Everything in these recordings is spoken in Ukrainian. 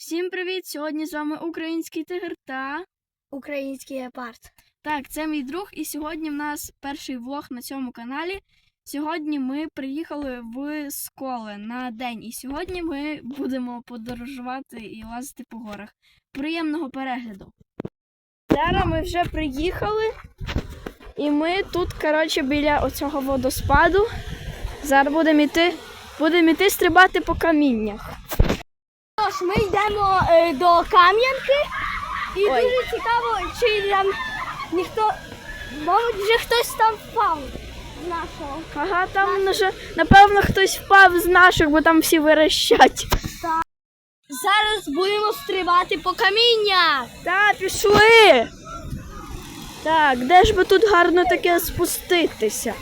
Всім привіт! Сьогодні з вами український тигр та Український гепард. так, це мій друг, і сьогодні в нас перший влог на цьому каналі. Сьогодні ми приїхали в Сколе на день, і сьогодні ми будемо подорожувати і лазити по горах. Приємного перегляду! Зараз ми вже приїхали, і ми тут, коротше, біля оцього водоспаду. Зараз будемо йти, будемо йти стрибати по каміннях. Тож ми йдемо е, до Кам'янки і Ой. дуже цікаво, чи там ніхто, мабуть, вже хтось там впав з нашого. Ага, там вже, напевно, хтось впав з наших, бо там всі верещать. Зараз будемо стрибати по каміннях. Та, пішли. Так, де ж би тут гарно таке спуститися?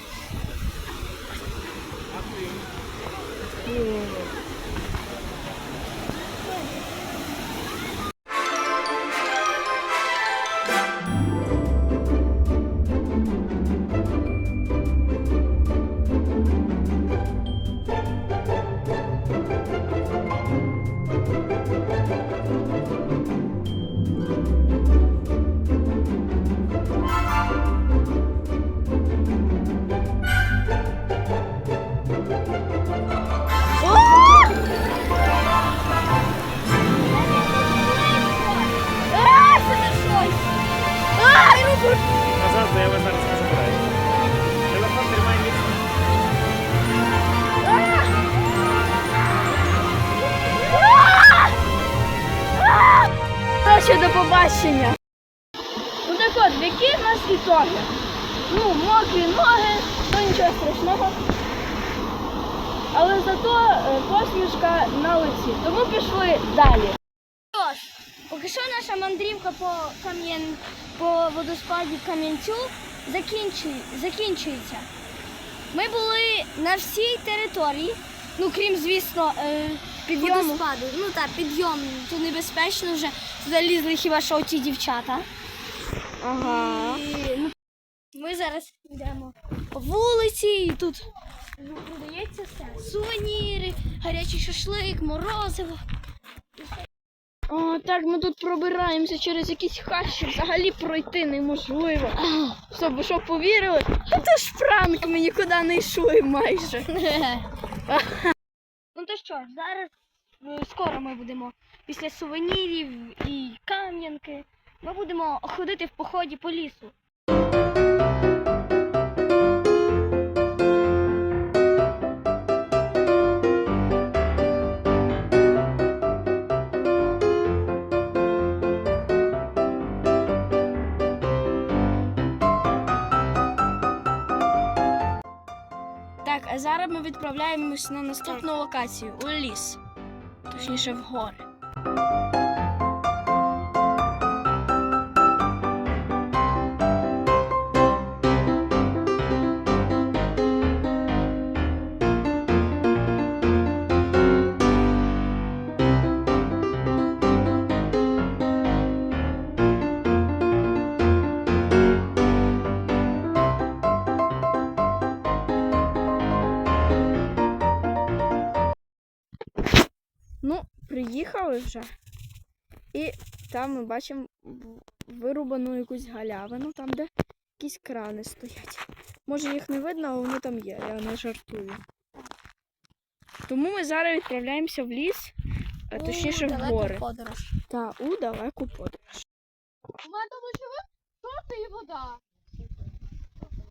Назад, бо я вас не забираю. Телефон тримай міцно. Коротше, до побачення. Ну так от, які в нас ітоги? Ну, мокрі ноги, то нічого страшного. Але зато е, посмішка на лиці. Тому пішли далі. Що ж, поки що наша мандрівка по кам'ян по водоспаді Кам'янцю закінчує, закінчується. Ми були на всій території, ну крім, звісно, е, Підйому. водоспаду. Ну так, підйом. Тут небезпечно вже туди лізли хіба що ті дівчата. Ага. І, ну, ми зараз йдемо по вулиці, і тут продається все. Сувеніри, гарячий шашлик, морозиво. О, так, ми тут пробираємося через якісь хащі, взагалі пройти неможливо. Що, ви що повірили? Це ж пранк, ми нікуди не йшли майже. Ну то що зараз е, скоро ми будемо після сувенірів і кам'янки. Ми будемо ходити в поході по лісу. Ми відправляємось на наступну локацію у ліс. Точніше, в гори. Ну, приїхали вже. І там ми бачимо вирубану якусь галявину, там, де якісь крани стоять. Може їх не видно, але вони там є, я не жартую. Тому ми зараз відправляємося в ліс, а точніше в гори. подорож. Та у далеку подорож. У мене ви що це і вода.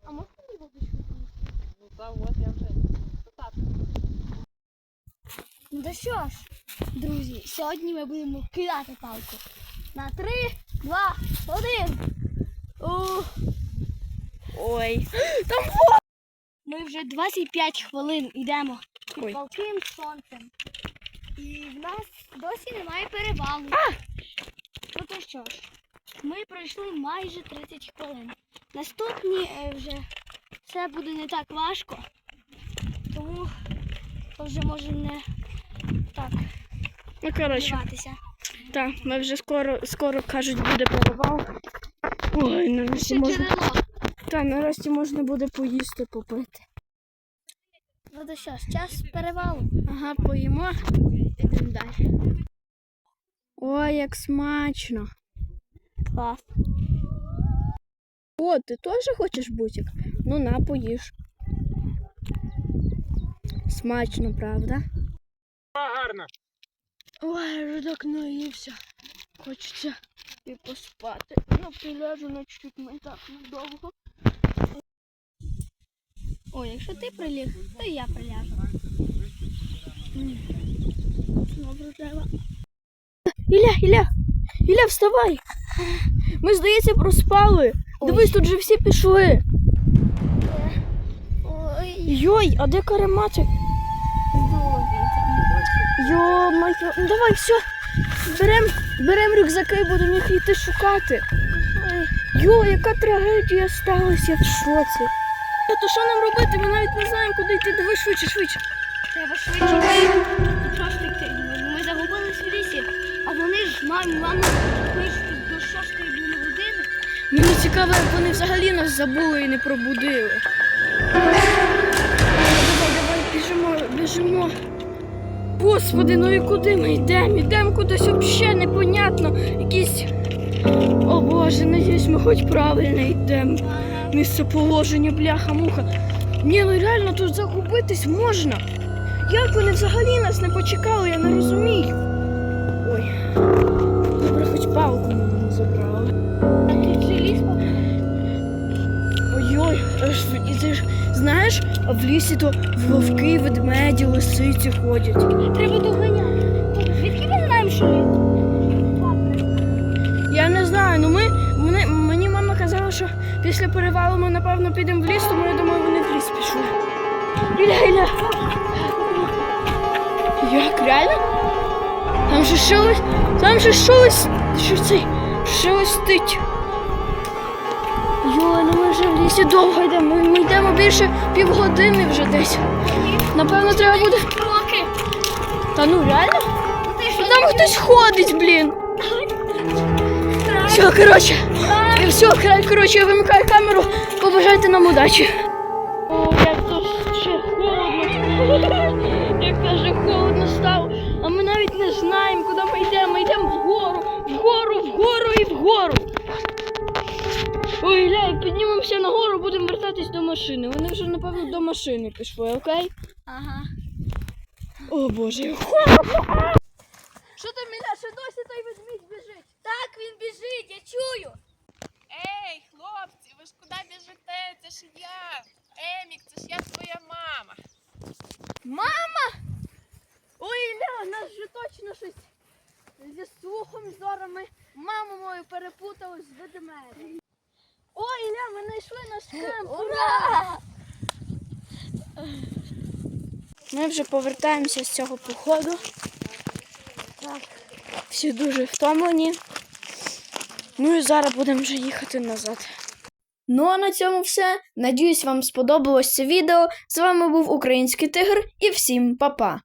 А можна мені водичку? Ну так, от я вже. Ну то що ж, друзі, сьогодні ми будемо кидати палку. На три, два, один. У, Ой. Ми вже 25 хвилин йдемо під Ой. палким сонцем. І в нас досі немає перевалу. Ну то що ж, ми пройшли майже 30 хвилин. Наступні е, вже все буде не так важко, тому то вже може не так Ну, коротше, так, ми вже скоро, скоро кажуть, буде перевал. Ой, нарешті можна. Та нарешті можна буде поїсти, попити. Ну то що час перевалу. Ага, поїмо. Ідемо далі. Ой, як смачно. Клас. О, ти теж хочеш бутик? Ну на, поїж. Смачно, правда? Гарно. Ой, я вже так наївся. Хочеться і поспати. Ну, приляжу на чуть ми так недовго. Ой, якщо ти приліг, то і я приляжу. Добре, треба. Ілля, Ілля! Ілля, вставай! Ми, здається, проспали. Дивись, тут же всі пішли. Ой, Йой, а де каремати? Йо-моє, ну давай, все. Берем, берем рюкзаки будемо їх йти шукати. Йо, яка трагедія сталася в шоці. То що нам робити? Ми навіть не знаємо, куди йти. Давай швидше, швидше. Треба швидше. Ми загубились в лісі, а вони ж ми ж тут до шостої години. Мені цікаво, як вони взагалі нас забули і не пробудили. Давай, давай, біжимо, біжимо. Господи, ну і куди ми йдемо? Йдемо кудись взагалі непонятно. Якісь. О Боже, надіюсь, ми хоч правильно йдемо. Місцеположення, бляха-муха. Ні, ну реально тут загубитись можна. Як вони взагалі нас не почекали, я не розумію. Ой. Добре, хоч палку не забрали. Ой-ой, і ти ж знаєш, в лісі то вовки, ведмеді, лисиці ходять. треба доганяти. Звідки ми знаємо, що? Я не знаю, ну ми мене, мені мама казала, що після перевалу ми напевно підемо в ліс, тому я думаю, вони в ліс пішли. Іля, Іля. Як реально? Там же щось, там же щось, що це шелестить. Ну вже в лісі довго йдемо. Ми, ми йдемо більше півгодини вже десь. Напевно, треба буде. Кроки. Та ну реально? Та Там хтось ходить, блін. Все, коротше. Все, коротше, я вимикаю камеру. Побажайте нам удачі. Машини. Вони вже, напевно, до машини пішли, окей? Ага. О боже, Що там, Міля, ще досі той ведмідь біжить? Так, він біжить, я чую. Ей, хлопці, ви ж куди біжите? Це ж я. Емік, це ж я твоя мама. Мама! Ой, Ля, нас же точно щось зі слухом зорами. Маму мою перепутали з ведмедем. Ой, ми знайшли наш кемп. Ура! Ми вже повертаємося з цього походу. Так. Всі дуже втомлені. Ну і зараз будемо вже їхати назад. Ну а на цьому все. Надіюсь, вам сподобалось це відео. З вами був Український Тигр і всім па-па!